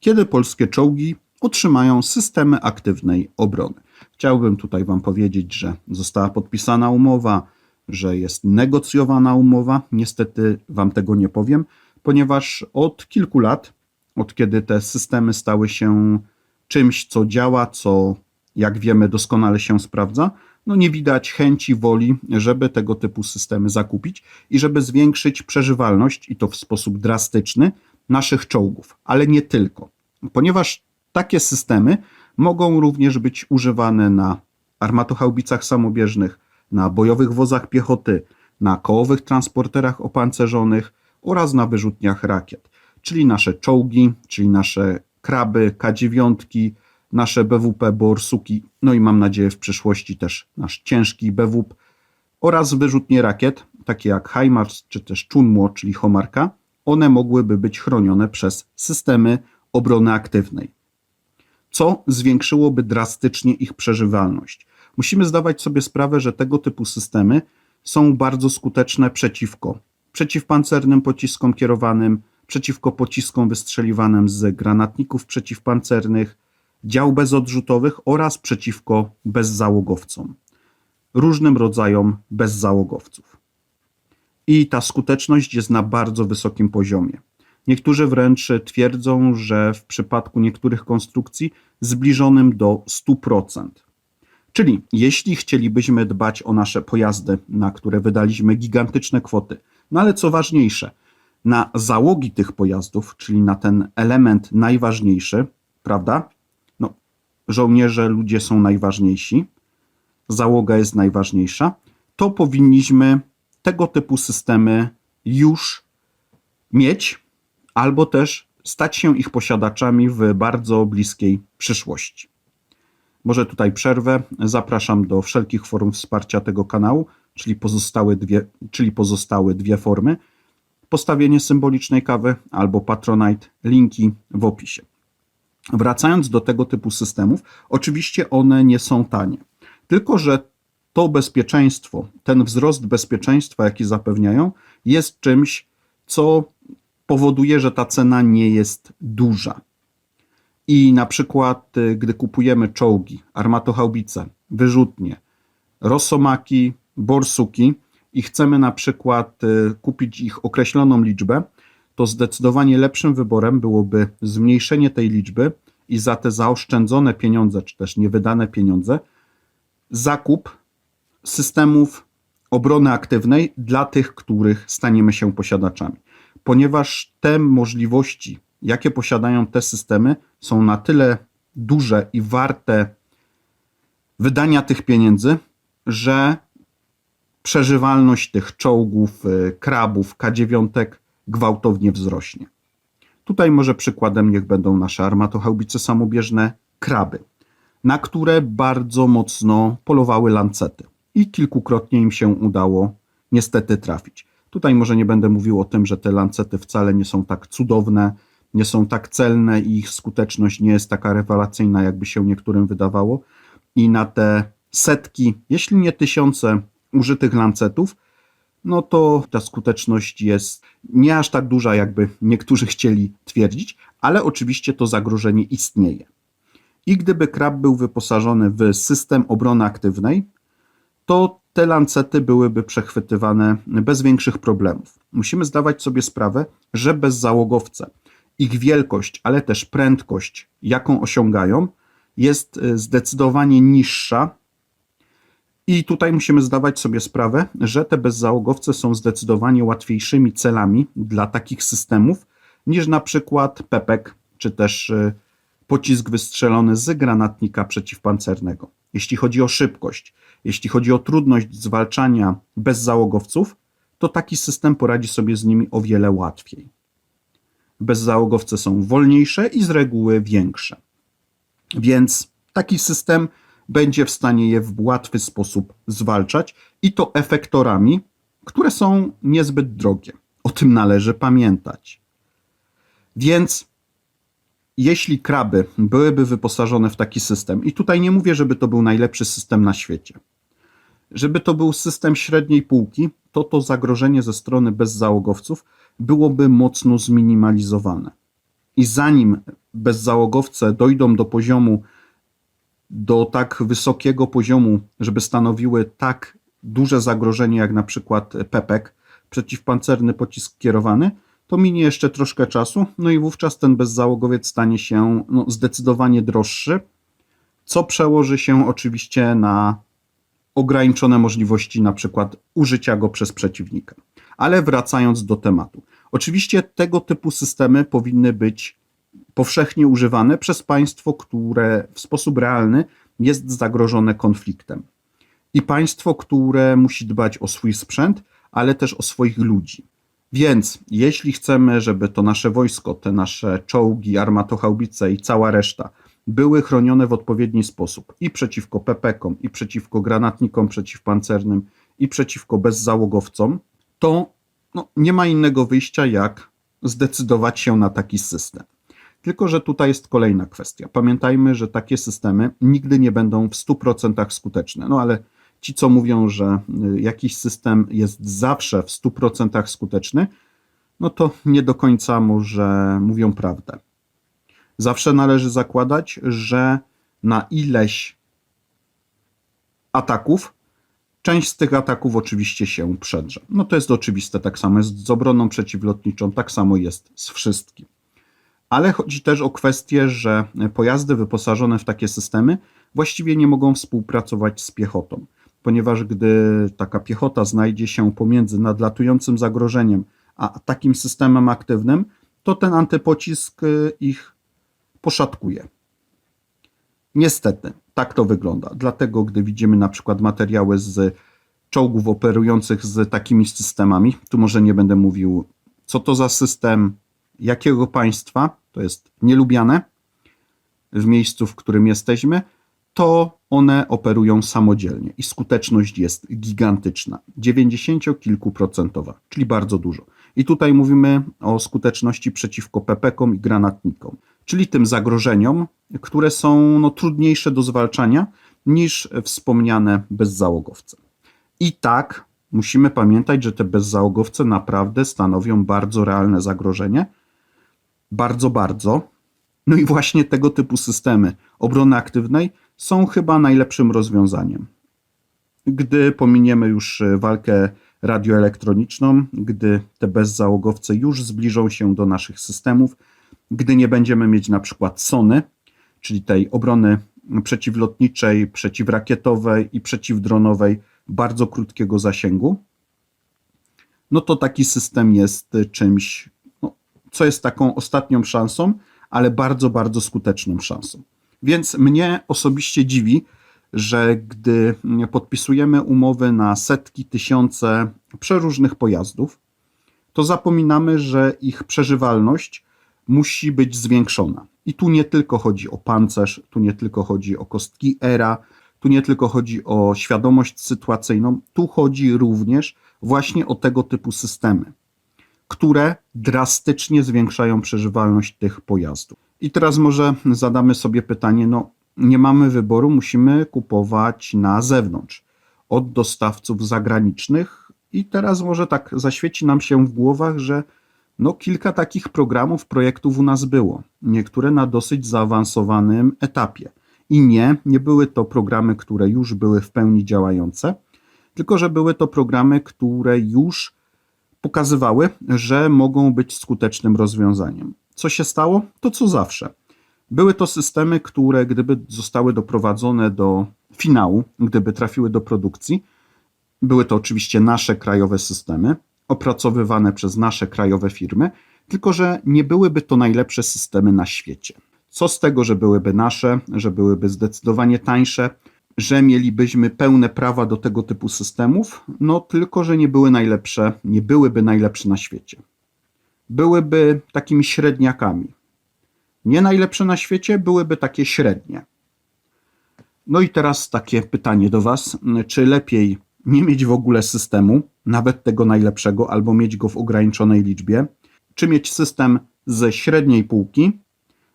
kiedy polskie czołgi otrzymają systemy aktywnej obrony. Chciałbym tutaj Wam powiedzieć, że została podpisana umowa, że jest negocjowana umowa. Niestety Wam tego nie powiem, ponieważ od kilku lat, od kiedy te systemy stały się czymś, co działa, co jak wiemy doskonale się sprawdza, no nie widać chęci, woli, żeby tego typu systemy zakupić i żeby zwiększyć przeżywalność i to w sposób drastyczny naszych czołgów, ale nie tylko, ponieważ takie systemy mogą również być używane na armatochaubicach samobieżnych, na bojowych wozach piechoty, na kołowych transporterach opancerzonych oraz na wyrzutniach rakiet, czyli nasze czołgi, czyli nasze kraby, K9, nasze BWP Borsuki, no i mam nadzieję w przyszłości też nasz ciężki BWP oraz wyrzutnie rakiet, takie jak HIMARS czy też Chunmo, czyli Homarka, one mogłyby być chronione przez systemy obrony aktywnej, co zwiększyłoby drastycznie ich przeżywalność. Musimy zdawać sobie sprawę, że tego typu systemy są bardzo skuteczne przeciwko przeciwpancernym pociskom kierowanym, przeciwko pociskom wystrzeliwanym z granatników przeciwpancernych, dział bezodrzutowych oraz przeciwko bezzałogowcom, różnym rodzajom bezzałogowców. I ta skuteczność jest na bardzo wysokim poziomie. Niektórzy wręcz twierdzą, że w przypadku niektórych konstrukcji zbliżonym do 100%. Czyli jeśli chcielibyśmy dbać o nasze pojazdy, na które wydaliśmy gigantyczne kwoty, no ale co ważniejsze, na załogi tych pojazdów, czyli na ten element najważniejszy, prawda? No, żołnierze, ludzie są najważniejsi, załoga jest najważniejsza, to powinniśmy tego typu systemy już mieć, albo też stać się ich posiadaczami w bardzo bliskiej przyszłości. Może tutaj przerwę. Zapraszam do wszelkich form wsparcia tego kanału, czyli pozostałe dwie, czyli pozostałe dwie formy. Postawienie symbolicznej kawy albo Patronite, linki w opisie. Wracając do tego typu systemów, oczywiście one nie są tanie. Tylko, że to bezpieczeństwo, ten wzrost bezpieczeństwa, jaki zapewniają, jest czymś, co powoduje, że ta cena nie jest duża. I na przykład, y, gdy kupujemy czołgi, armatochaubice, wyrzutnie, rosomaki, borsuki i chcemy na przykład y, kupić ich określoną liczbę, to zdecydowanie lepszym wyborem byłoby zmniejszenie tej liczby i za te zaoszczędzone pieniądze, czy też niewydane pieniądze, zakup systemów obrony aktywnej dla tych, których staniemy się posiadaczami. Ponieważ te możliwości, jakie posiadają te systemy, są na tyle duże i warte wydania tych pieniędzy, że przeżywalność tych czołgów, y, krabów, K9 gwałtownie wzrośnie. Tutaj może przykładem niech będą nasze armatochaubice samobieżne kraby, na które bardzo mocno polowały lancety i kilkukrotnie im się udało niestety trafić. Tutaj może nie będę mówił o tym, że te lancety wcale nie są tak cudowne, nie są tak celne i ich skuteczność nie jest taka rewelacyjna, jakby się niektórym wydawało. I na te setki, jeśli nie tysiące użytych lancetów, no to ta skuteczność jest nie aż tak duża, jakby niektórzy chcieli twierdzić, ale oczywiście to zagrożenie istnieje. I gdyby krab był wyposażony w system obrony aktywnej, to te lancety byłyby przechwytywane bez większych problemów. Musimy zdawać sobie sprawę, że bezzałogowce, ich wielkość, ale też prędkość, jaką osiągają, jest e, zdecydowanie niższa. I tutaj musimy zdawać sobie sprawę, że te bezzałogowce są zdecydowanie łatwiejszymi celami dla takich systemów niż na przykład Pepek czy też e, pocisk wystrzelony z granatnika przeciwpancernego. Jeśli chodzi o szybkość, jeśli chodzi o trudność zwalczania bezzałogowców, to taki system poradzi sobie z nimi o wiele łatwiej. Bezzałogowce są wolniejsze i z reguły większe. Więc taki system będzie w stanie je w łatwy sposób zwalczać i to efektorami, które są niezbyt drogie. O tym należy pamiętać. Więc jeśli kraby byłyby wyposażone w taki system, i tutaj nie mówię, żeby to był najlepszy system na świecie, żeby to był system średniej półki, to to zagrożenie ze strony bezzałogowców byłoby mocno zminimalizowane. I zanim bezzałogowce dojdą do poziomu, do tak wysokiego poziomu, żeby stanowiły tak duże zagrożenie jak na przykład PEPEK, przeciwpancerny pocisk kierowany, to minie jeszcze troszkę czasu, no i wówczas ten bezzałogowiec stanie się no, zdecydowanie droższy, co przełoży się oczywiście na ograniczone możliwości na przykład użycia go przez przeciwnika. Ale wracając do tematu. Oczywiście tego typu systemy powinny być powszechnie używane przez państwo, które w sposób realny jest zagrożone konfliktem. I państwo, które musi dbać o swój sprzęt, ale też o swoich ludzi. Więc jeśli chcemy, żeby to nasze wojsko, te nasze czołgi, armatochaubice i cała reszta były chronione w odpowiedni sposób i przeciwko pepekom, i przeciwko granatnikom przeciwpancernym, i przeciwko bezzałogowcom, to no, nie ma innego wyjścia, jak zdecydować się na taki system. Tylko, że tutaj jest kolejna kwestia. Pamiętajmy, że takie systemy nigdy nie będą w 100% skuteczne. No ale ci, co mówią, że y, jakiś system jest zawsze w 100% skuteczny, no to nie do końca może mówią prawdę. Zawsze należy zakładać, że na ileś ataków, część z tych ataków oczywiście się przedrze. No to jest oczywiste, tak samo jest z obroną przeciwlotniczą, tak samo jest z wszystkim. Ale chodzi też o kwestię, że pojazdy wyposażone w takie systemy właściwie nie mogą współpracować z piechotą ponieważ gdy taka piechota znajdzie się pomiędzy nadlatującym zagrożeniem a takim systemem aktywnym, to ten antypocisk y, ich poszatkuje. Niestety, tak to wygląda. Dlatego, gdy widzimy na przykład materiały z czołgów operujących z takimi systemami, tu może nie będę mówił, co to za system, jakiego państwa, to jest nielubiane w miejscu, w którym jesteśmy, to one operują samodzielnie i skuteczność jest gigantyczna, 90 kilkuprocentowa, czyli bardzo dużo. I tutaj mówimy o skuteczności przeciwko pepekom i granatnikom, czyli tym zagrożeniom, które są no, trudniejsze do zwalczania niż wspomniane bezzałogowce. I tak musimy pamiętać, że te bezzałogowce naprawdę stanowią bardzo realne zagrożenie. Bardzo, bardzo. No i właśnie tego typu systemy obrony aktywnej są chyba najlepszym rozwiązaniem. Gdy pominiemy już e, walkę radioelektroniczną, gdy te bezzałogowce już zbliżą się do naszych systemów, gdy nie będziemy mieć na przykład Sony, czyli tej obrony przeciwlotniczej, przeciwrakietowej i przeciwdronowej bardzo krótkiego zasięgu, no to taki system jest czymś, no, co jest taką ostatnią szansą, ale bardzo, bardzo skuteczną szansą. Więc mnie osobiście dziwi, że gdy podpisujemy umowy na setki, tysiące przeróżnych pojazdów, to zapominamy, że ich przeżywalność musi być zwiększona. I tu nie tylko chodzi o pancerz, tu nie tylko chodzi o kostki ERA, tu nie tylko chodzi o świadomość sytuacyjną, tu chodzi również właśnie o tego typu systemy, które drastycznie zwiększają przeżywalność tych pojazdów. I teraz może zadamy sobie pytanie, no nie mamy wyboru, musimy kupować na zewnątrz od dostawców zagranicznych i teraz może tak zaświeci nam się w głowach, że no kilka takich programów, projektów u nas było, niektóre na dosyć zaawansowanym etapie. I nie, nie były to programy, które już były w pełni działające, tylko że były to programy, które już pokazywały, że mogą być skutecznym rozwiązaniem. Co się stało? To co zawsze. Były to systemy, które gdyby zostały doprowadzone do finału, gdyby trafiły do produkcji, były to oczywiście nasze krajowe systemy, opracowywane przez nasze krajowe firmy, tylko że nie byłyby to najlepsze systemy na świecie. Co z tego, że byłyby nasze, że byłyby zdecydowanie tańsze, że mielibyśmy pełne prawa do tego typu systemów, no tylko że nie były najlepsze, nie byłyby najlepsze na świecie byłyby takimi średniakami. Nie najlepsze na świecie, byłyby takie średnie. No i teraz takie pytanie do Was: czy lepiej nie mieć w ogóle systemu, nawet tego najlepszego, albo mieć go w ograniczonej liczbie, czy mieć system ze średniej półki,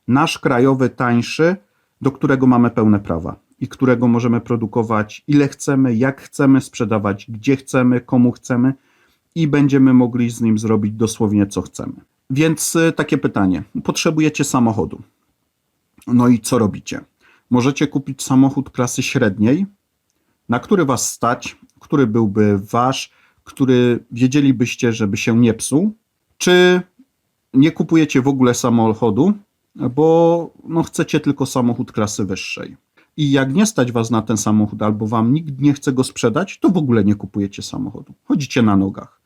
nasz krajowy, tańszy, do którego mamy pełne prawa i którego możemy produkować ile chcemy, jak chcemy, sprzedawać gdzie chcemy, komu chcemy i będziemy mogli z nim zrobić dosłownie co chcemy. Więc y, takie pytanie. Potrzebujecie samochodu. No i co robicie? Możecie kupić samochód klasy średniej, na który was stać, który byłby wasz, który wiedzielibyście, żeby się nie psuł, czy nie kupujecie w ogóle samochodu, bo no, chcecie tylko samochód klasy wyższej. I jak nie stać was na ten samochód, albo wam nikt nie chce go sprzedać, to w ogóle nie kupujecie samochodu. Chodzicie na nogach.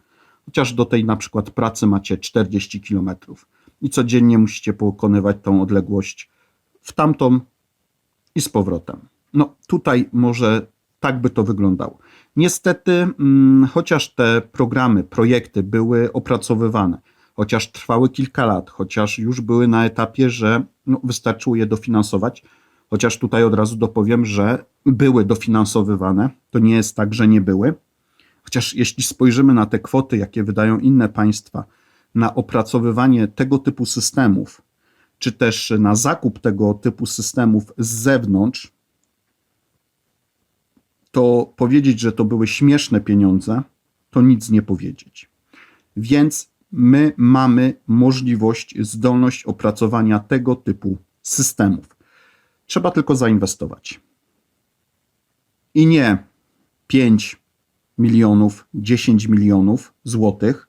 Chociaż do tej na przykład pracy macie 40 km i codziennie musicie pokonywać tą odległość w tamtą i z powrotem. No tutaj może tak by to wyglądało. Niestety, mm, chociaż te programy, projekty były opracowywane, chociaż trwały kilka lat, chociaż już były na etapie, że no, wystarczyło je dofinansować, chociaż tutaj od razu dopowiem, że były dofinansowywane, to nie jest tak, że nie były. Chociaż jeśli spojrzymy na te kwoty, jakie wydają inne państwa na opracowywanie tego typu systemów, czy też na zakup tego typu systemów z zewnątrz, to powiedzieć, że to były śmieszne pieniądze, to nic nie powiedzieć. Więc my mamy możliwość, zdolność opracowania tego typu systemów. Trzeba tylko zainwestować. I nie 5 milionów, 10 milionów złotych,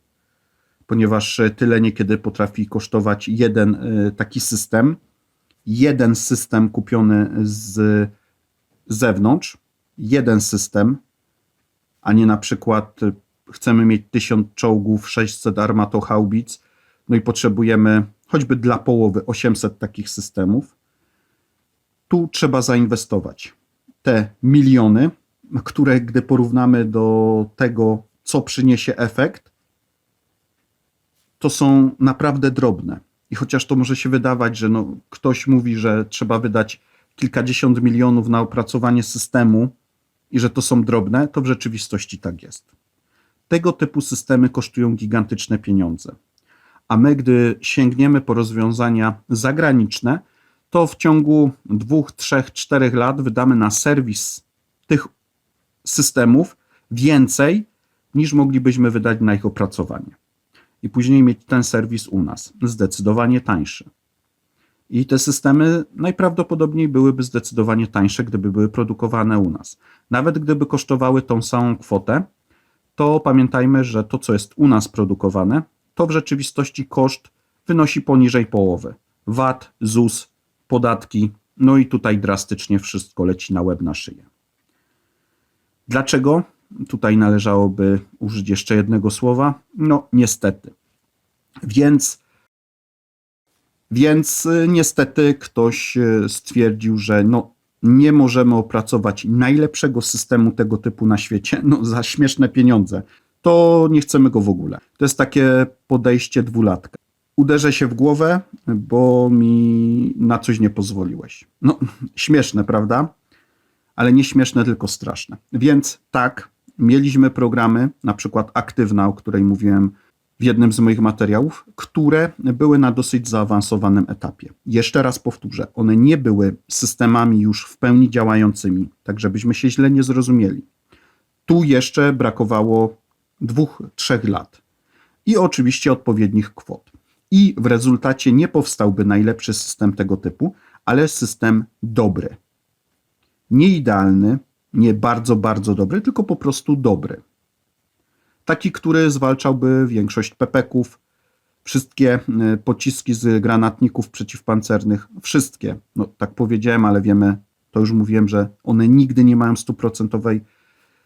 ponieważ tyle niekiedy potrafi kosztować jeden y, taki system, jeden system kupiony z zewnątrz, jeden system, a nie na przykład y, chcemy mieć 1000 czołgów, 600 armatohaubic, no i potrzebujemy choćby dla połowy 800 takich systemów. Tu trzeba zainwestować te miliony, które gdy porównamy do tego, co przyniesie efekt, to są naprawdę drobne. I chociaż to może się wydawać, że no, ktoś mówi, że trzeba wydać kilkadziesiąt milionów na opracowanie systemu i że to są drobne, to w rzeczywistości tak jest. Tego typu systemy kosztują gigantyczne pieniądze. A my, gdy sięgniemy po rozwiązania zagraniczne, to w ciągu dwóch, trzech, czterech lat wydamy na serwis tych systemów więcej niż moglibyśmy wydać na ich opracowanie. I później mieć ten serwis u nas, zdecydowanie tańszy. I te systemy najprawdopodobniej byłyby zdecydowanie tańsze, gdyby były produkowane u nas. Nawet gdyby kosztowały tą samą kwotę, to pamiętajmy, że to, co jest u nas produkowane, to w rzeczywistości koszt wynosi poniżej połowy. VAT, ZUS, podatki, no i tutaj drastycznie wszystko leci na łeb na szyję. Dlaczego? Tutaj należałoby użyć jeszcze jednego słowa. No, niestety. Więc, więc y, niestety ktoś y, stwierdził, że no, nie możemy opracować najlepszego systemu tego typu na świecie no, za śmieszne pieniądze. To nie chcemy go w ogóle. To jest takie podejście dwulatka. Uderzę się w głowę, bo mi na coś nie pozwoliłeś. No, śmieszne, prawda? Ale nie śmieszne, tylko straszne. Więc tak, mieliśmy programy, na przykład Aktywna, o której mówiłem w jednym z moich materiałów, które były na dosyć zaawansowanym etapie. Jeszcze raz powtórzę, one nie były systemami już w pełni działającymi, tak żebyśmy się źle nie zrozumieli. Tu jeszcze brakowało dwóch, trzech lat i oczywiście odpowiednich kwot. I w rezultacie nie powstałby najlepszy system tego typu, ale system dobry. Nie idealny, nie bardzo, bardzo dobry, tylko po prostu dobry. Taki, który zwalczałby większość pepeków, wszystkie y, pociski z granatników przeciwpancernych, wszystkie. No tak powiedziałem, ale wiemy, to już mówiłem, że one nigdy nie mają stuprocentowej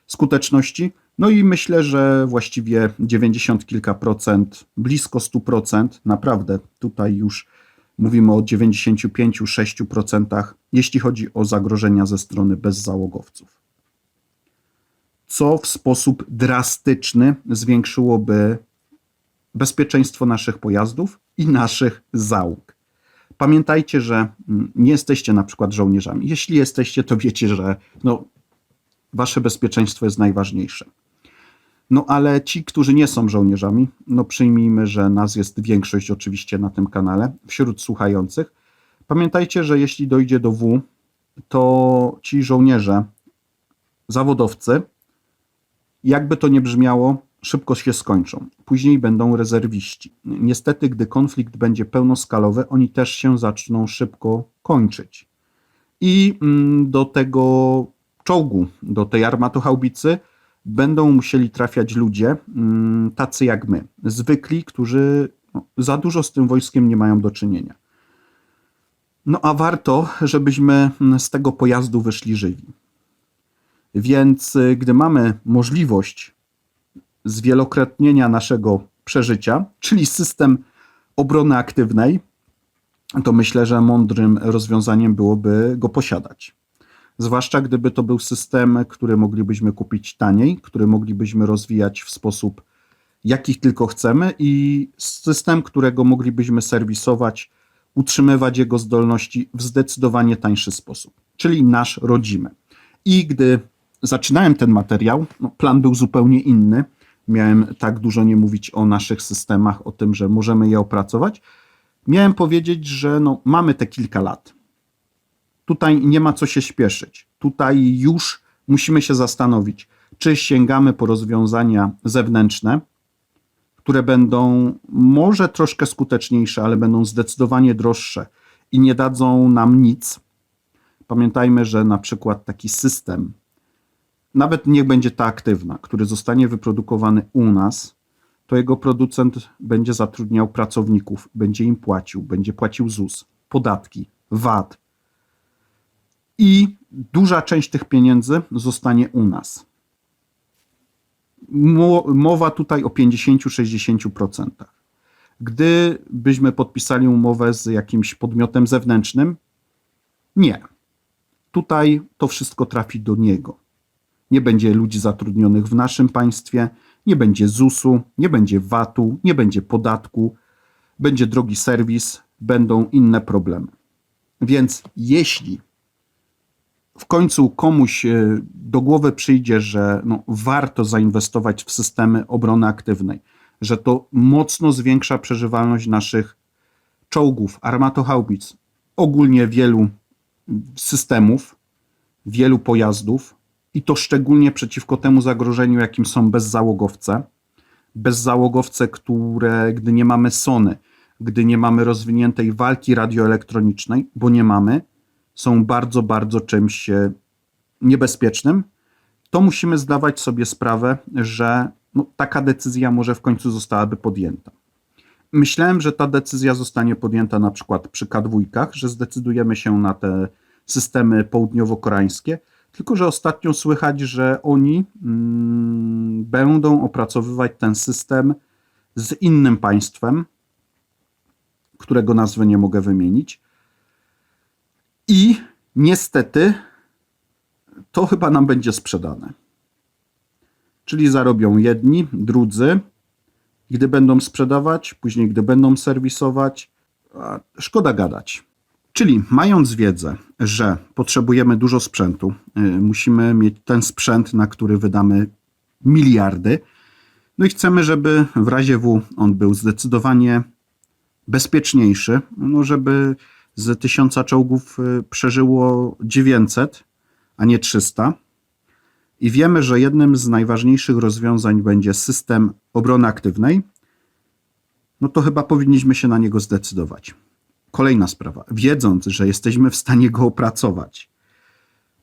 skuteczności. No i myślę, że właściwie 90 kilka procent, blisko 100%, naprawdę tutaj już mówimy o 95-6%, jeśli chodzi o zagrożenia ze strony bezzałogowców co w sposób drastyczny zwiększyłoby bezpieczeństwo naszych pojazdów i naszych załóg. Pamiętajcie, że mm, nie jesteście na przykład żołnierzami. Jeśli jesteście, to wiecie, że no, wasze bezpieczeństwo jest najważniejsze. No ale ci, którzy nie są żołnierzami, no przyjmijmy, że nas jest większość oczywiście na tym kanale, wśród słuchających. Pamiętajcie, że jeśli dojdzie do W, to ci żołnierze, zawodowcy, jakby to nie brzmiało, szybko się skończą. Później będą rezerwiści. Niestety, gdy konflikt będzie pełnoskalowy, oni też się zaczną szybko kończyć. I mm, do tego czołgu, do tej armatochaubicy będą musieli trafiać ludzie mm, tacy jak my, zwykli, którzy no, za dużo z tym wojskiem nie mają do czynienia. No a warto, żebyśmy z tego pojazdu wyszli żywi. Więc y, gdy mamy możliwość zwielokrotnienia naszego przeżycia, czyli system obrony aktywnej, to myślę, że mądrym rozwiązaniem byłoby go posiadać. Zwłaszcza gdyby to był system, który moglibyśmy kupić taniej, który moglibyśmy rozwijać w sposób, jakich tylko chcemy, i system, którego moglibyśmy serwisować, utrzymywać jego zdolności w zdecydowanie tańszy sposób, czyli nasz rodzimy. I gdy zaczynałem ten materiał, no, plan był zupełnie inny. Miałem tak dużo nie mówić o naszych systemach, o tym, że możemy je opracować. Miałem powiedzieć, że no, mamy te kilka lat. Tutaj nie ma co się śpieszyć. Tutaj już musimy się zastanowić, czy sięgamy po rozwiązania zewnętrzne, które będą może troszkę skuteczniejsze, ale będą zdecydowanie droższe i nie dadzą nam nic. Pamiętajmy, że na przykład taki system nawet niech będzie ta aktywna, który zostanie wyprodukowany u nas, to jego producent będzie zatrudniał pracowników, będzie im płacił, będzie płacił ZUS, podatki, VAT. I duża część tych pieniędzy zostanie u nas. Mowa tutaj o 50-60%. Gdybyśmy podpisali umowę z jakimś podmiotem zewnętrznym, nie. Tutaj to wszystko trafi do niego nie będzie ludzi zatrudnionych w naszym państwie, nie będzie ZUS-u, nie będzie VAT-u, nie będzie podatku, będzie drogi serwis, będą inne problemy. Więc jeśli w końcu komuś e, do głowy przyjdzie, że no, warto zainwestować w systemy obrony aktywnej, że to mocno zwiększa przeżywalność naszych czołgów, armatochaubic, ogólnie wielu systemów, wielu pojazdów, i to szczególnie przeciwko temu zagrożeniu, jakim są bezzałogowce. Bezzałogowce, które, gdy nie mamy Sony, gdy nie mamy rozwiniętej walki radioelektronicznej, bo nie mamy, są bardzo, bardzo czymś e, niebezpiecznym, to musimy zdawać sobie sprawę, że no, taka decyzja może w końcu zostałaby podjęta. Myślałem, że ta decyzja zostanie podjęta na przykład przy K2, że zdecydujemy się na te systemy południowo-koreańskie, tylko, że ostatnio słychać, że oni mm, będą opracowywać ten system z innym państwem, którego nazwy nie mogę wymienić. I niestety to chyba nam będzie sprzedane. Czyli zarobią jedni, drudzy. Gdy będą sprzedawać, później gdy będą serwisować, szkoda gadać. Czyli mając wiedzę, że potrzebujemy dużo sprzętu, y, musimy mieć ten sprzęt, na który wydamy miliardy, no i chcemy, żeby w razie W on był zdecydowanie bezpieczniejszy, no żeby z tysiąca czołgów y, przeżyło 900, a nie 300. I wiemy, że jednym z najważniejszych rozwiązań będzie system obrony aktywnej, no to chyba powinniśmy się na niego zdecydować. Kolejna sprawa. Wiedząc, że jesteśmy w stanie go opracować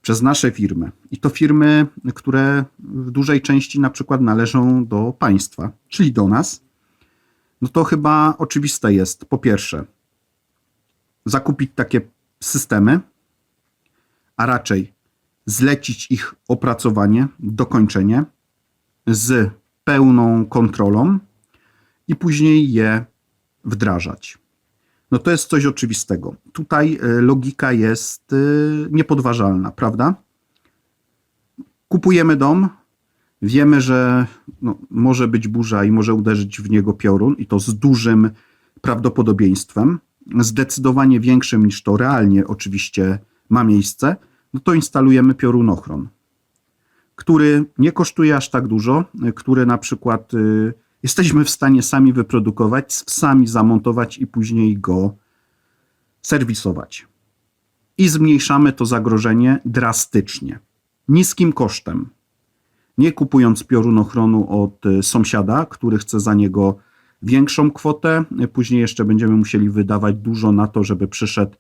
przez nasze firmy, i to firmy, które w dużej części na przykład należą do państwa, czyli do nas, no to chyba oczywiste jest, po pierwsze, zakupić takie systemy, a raczej zlecić ich opracowanie, dokończenie z pełną kontrolą i później je wdrażać no to jest coś oczywistego. Tutaj e, logika jest e, niepodważalna, prawda? Kupujemy dom, wiemy, że no, może być burza i może uderzyć w niego piorun, i to z dużym prawdopodobieństwem, zdecydowanie większym niż to realnie oczywiście ma miejsce, no to instalujemy piorunochron, który nie kosztuje aż tak dużo, który na przykład y, jesteśmy w stanie sami wyprodukować, sami zamontować i później go serwisować. I zmniejszamy to zagrożenie drastycznie, niskim kosztem. Nie kupując piorunochronu od y, sąsiada, który chce za niego większą kwotę. Później jeszcze będziemy musieli wydawać dużo na to, żeby przyszedł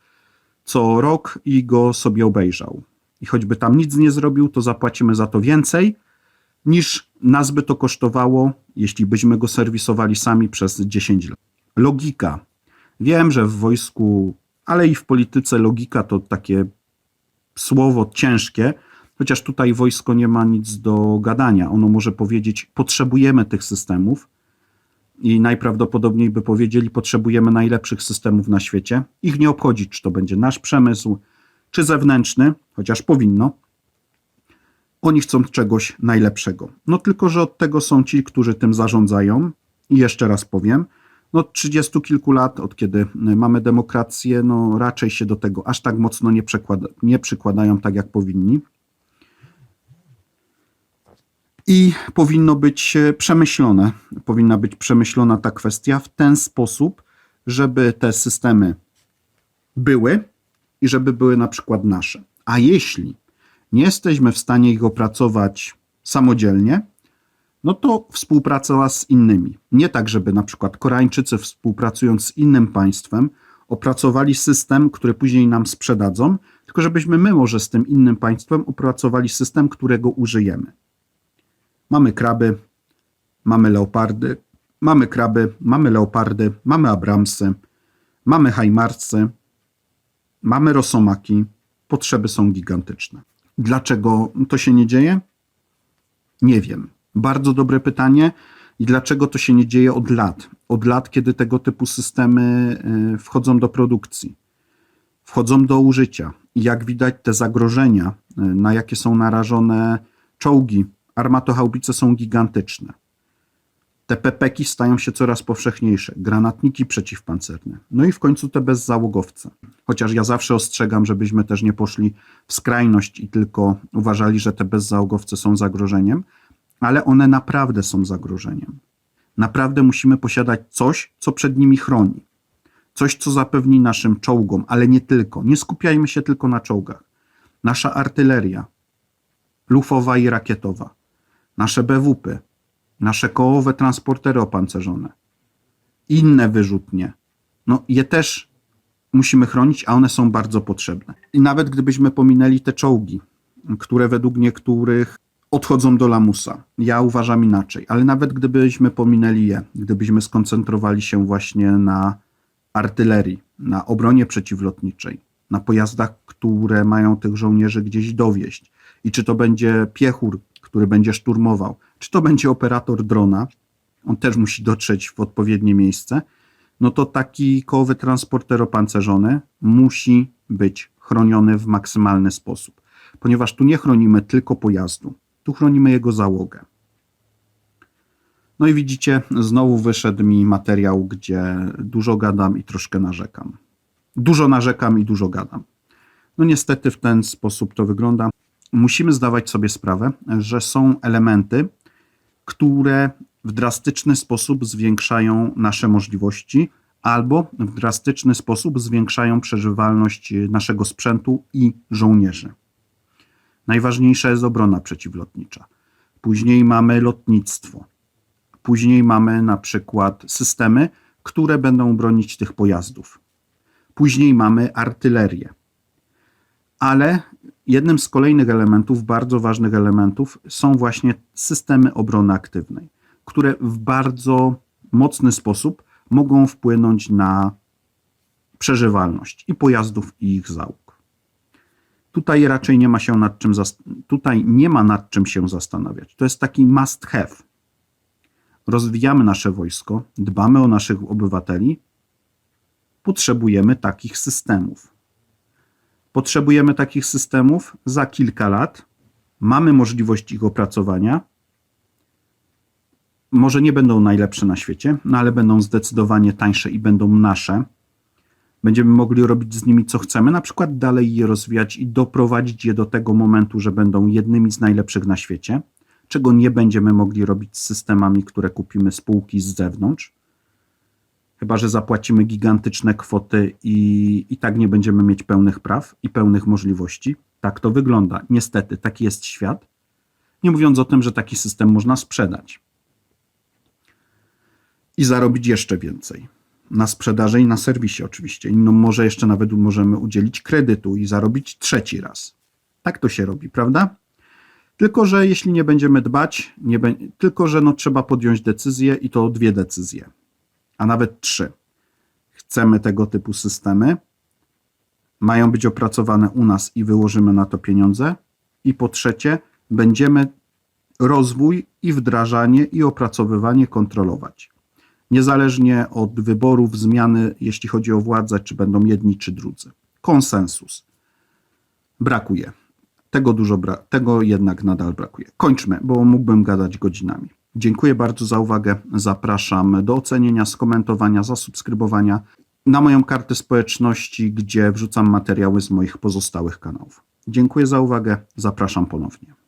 co rok i go sobie obejrzał. I choćby tam nic nie zrobił, to zapłacimy za to więcej, niż nas by to kosztowało, jeśli byśmy go serwisowali sami przez 10 lat. Logika. Wiem, że w wojsku, ale i w polityce logika to takie słowo ciężkie, chociaż tutaj wojsko nie ma nic do gadania. Ono może powiedzieć: Potrzebujemy tych systemów, i najprawdopodobniej by powiedzieli: Potrzebujemy najlepszych systemów na świecie. Ich nie obchodzi, czy to będzie nasz przemysł, czy zewnętrzny, chociaż powinno. Oni chcą czegoś najlepszego. No tylko, że od tego są ci, którzy tym zarządzają. I jeszcze raz powiem, no od 30 kilku lat, od kiedy mamy demokrację, no raczej się do tego aż tak mocno nie, nie przykładają tak, jak powinni. I powinno być e, przemyślone, powinna być przemyślona ta kwestia w ten sposób, żeby te systemy były i żeby były na przykład nasze. A jeśli nie jesteśmy w stanie ich opracować samodzielnie, no to współpraca z innymi. Nie tak, żeby na przykład Koreańczycy współpracując z innym państwem opracowali system, który później nam sprzedadzą, tylko żebyśmy my może z tym innym państwem opracowali system, którego użyjemy. Mamy kraby, mamy leopardy, mamy kraby, mamy leopardy, mamy abramsy, mamy hajmarsy, mamy rosomaki. Potrzeby są gigantyczne. Dlaczego to się nie dzieje? Nie wiem. Bardzo dobre pytanie. I dlaczego to się nie dzieje od lat? Od lat, kiedy tego typu systemy y, wchodzą do produkcji, wchodzą do użycia. I jak widać, te zagrożenia, y, na jakie są narażone czołgi, armatochaubice są gigantyczne. Te pepeki stają się coraz powszechniejsze, granatniki przeciwpancerne, no i w końcu te bezzałogowce. Chociaż ja zawsze ostrzegam, żebyśmy też nie poszli w skrajność i tylko uważali, że te bezzałogowce są zagrożeniem, ale one naprawdę są zagrożeniem. Naprawdę musimy posiadać coś, co przed nimi chroni. Coś, co zapewni naszym czołgom, ale nie tylko. Nie skupiajmy się tylko na czołgach. Nasza artyleria, lufowa i rakietowa, nasze BWP, nasze kołowe transportery opancerzone, inne wyrzutnie, no je też musimy chronić, a one są bardzo potrzebne. I nawet gdybyśmy pominęli te czołgi, które według niektórych odchodzą do lamusa, ja uważam inaczej, ale nawet gdybyśmy pominęli je, gdybyśmy skoncentrowali się właśnie na artylerii, na obronie przeciwlotniczej, na pojazdach, które mają tych żołnierzy gdzieś dowieść, i czy to będzie piechur, który będzie szturmował, czy to będzie operator drona, on też musi dotrzeć w odpowiednie miejsce, no to taki kołowy transporter opancerzony musi być chroniony w maksymalny sposób, ponieważ tu nie chronimy tylko pojazdu, tu chronimy jego załogę. No i widzicie, znowu wyszedł mi materiał, gdzie dużo gadam i troszkę narzekam. Dużo narzekam i dużo gadam. No niestety w ten sposób to wygląda musimy zdawać sobie sprawę, że są elementy, które w drastyczny sposób zwiększają nasze możliwości albo w drastyczny sposób zwiększają przeżywalność naszego sprzętu i żołnierzy. Najważniejsza jest obrona przeciwlotnicza. Później mamy lotnictwo. Później mamy na przykład systemy, które będą bronić tych pojazdów. Później mamy artylerię. Ale jednym z kolejnych elementów, bardzo ważnych elementów, są właśnie systemy obrony aktywnej, które w bardzo mocny sposób mogą wpłynąć na przeżywalność i pojazdów, i ich załóg. Tutaj raczej nie ma się nad czym, tutaj nie ma nad czym się zastanawiać. To jest taki must have. Rozwijamy nasze wojsko, dbamy o naszych obywateli, potrzebujemy takich systemów. Potrzebujemy takich systemów za kilka lat. Mamy możliwość ich opracowania. Może nie będą najlepsze na świecie, no ale będą zdecydowanie tańsze i będą nasze. Będziemy mogli robić z nimi co chcemy, na przykład dalej je rozwijać i doprowadzić je do tego momentu, że będą jednymi z najlepszych na świecie, czego nie będziemy mogli robić z systemami, które kupimy z półki z zewnątrz chyba że zapłacimy gigantyczne kwoty i, i tak nie będziemy mieć pełnych praw i pełnych możliwości. Tak to wygląda. Niestety, taki jest świat. Nie mówiąc o tym, że taki system można sprzedać i zarobić jeszcze więcej. Na sprzedaży i na serwisie oczywiście. Inną może jeszcze nawet możemy udzielić kredytu i zarobić trzeci raz. Tak to się robi, prawda? Tylko, że jeśli nie będziemy dbać, nie be... tylko, że no, trzeba podjąć decyzję i to dwie decyzje, a nawet trzy. Chcemy tego typu systemy, mają być opracowane u nas i wyłożymy na to pieniądze. I po trzecie, będziemy rozwój i wdrażanie i opracowywanie kontrolować. Niezależnie od wyborów, zmiany, jeśli chodzi o władzę, czy będą jedni, czy drudzy. Konsensus. Brakuje. Tego dużo, bra- tego jednak nadal brakuje. Kończmy, bo mógłbym gadać godzinami. Dziękuję bardzo za uwagę. Zapraszam do ocenienia, skomentowania, zasubskrybowania na moją kartę społeczności, gdzie wrzucam materiały z moich pozostałych kanałów. Dziękuję za uwagę. Zapraszam ponownie.